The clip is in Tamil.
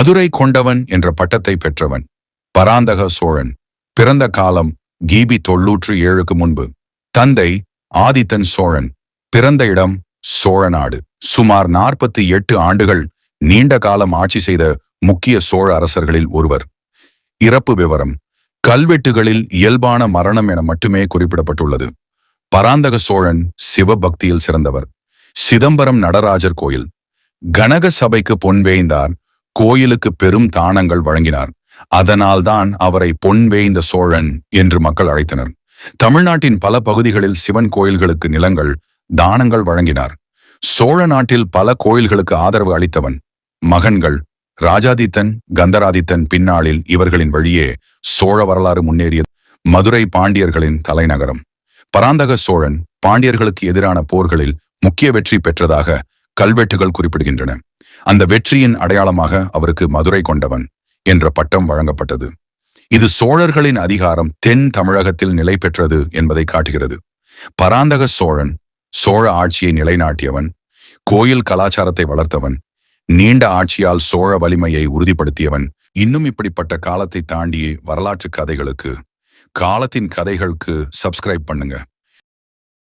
மதுரை கொண்டவன் என்ற பட்டத்தை பெற்றவன் பராந்தக சோழன். பிறந்த காலம் கிபி தொள்ளூற்று ஏழுக்கு முன்பு. தந்தை ஆதித்தன் சோழன். பிறந்த இடம் சோழநாடு. சுமார் நாற்பத்தி எட்டு ஆண்டுகள் நீண்ட காலம் ஆட்சி செய்த முக்கிய சோழ அரசர்களில் ஒருவர். இறப்பு விவரம் கல்வெட்டுகளில் இயல்பான மரணம் என மட்டுமே குறிப்பிடப்பட்டுள்ளது. பராந்தக சோழன் சிவபக்தியில் சிறந்தவர். சிதம்பரம் நடராஜர் கோயில். கனக சபைக்கு பொன்வேய்ந்தார் கோயிலுக்கு பெரும் தானங்கள் வழங்கினார். அதனால்தான் அவரை பொன்வேய்ந்த சோழன் என்று மக்கள் அழைத்தனர். தமிழ்நாட்டின் பல பகுதிகளில் சிவன் கோயில்களுக்கு நிலங்கள் தானங்கள் வழங்கினார். சோழ நாட்டில் பல கோயில்களுக்கு ஆதரவு அளித்தவன் மகன்கள் ராஜாதித்தன் கந்தராதித்தன் பின்னாளில் இவர்களின் வழியே சோழ வரலாறு முன்னேறியது. மதுரை பாண்டியர்களின் தலைநகரம். பராந்தக சோழன் பாண்டியர்களுக்கு எதிரான போர்களில் முக்கிய வெற்றி பெற்றதாக கல்வெட்டுகள் குறிப்பிடுகின்றன. அந்த வெற்றியின் அடையாளமாக அவருக்கு மதுரை கொண்டவன் என்ற பட்டம் வழங்கப்பட்டது. இது சோழர்களின் அதிகாரம் தென் தமிழகத்தில் நிலை பெற்றது என்பதை காட்டுகிறது. பராந்தக சோழன் சோழ ஆட்சியை நிலைநாட்டியவன் கோயில் கலாச்சாரத்தை வளர்த்தவன் நீண்ட ஆட்சியால் சோழ வலிமையை உறுதிப்படுத்தியவன் இன்னும் இப்படிப்பட்ட காலத்தை தாண்டிய வரலாற்று கதைகளுக்கு காலத்தின் கதைகளுக்கு சப்ஸ்கிரைப் பண்ணுங்க.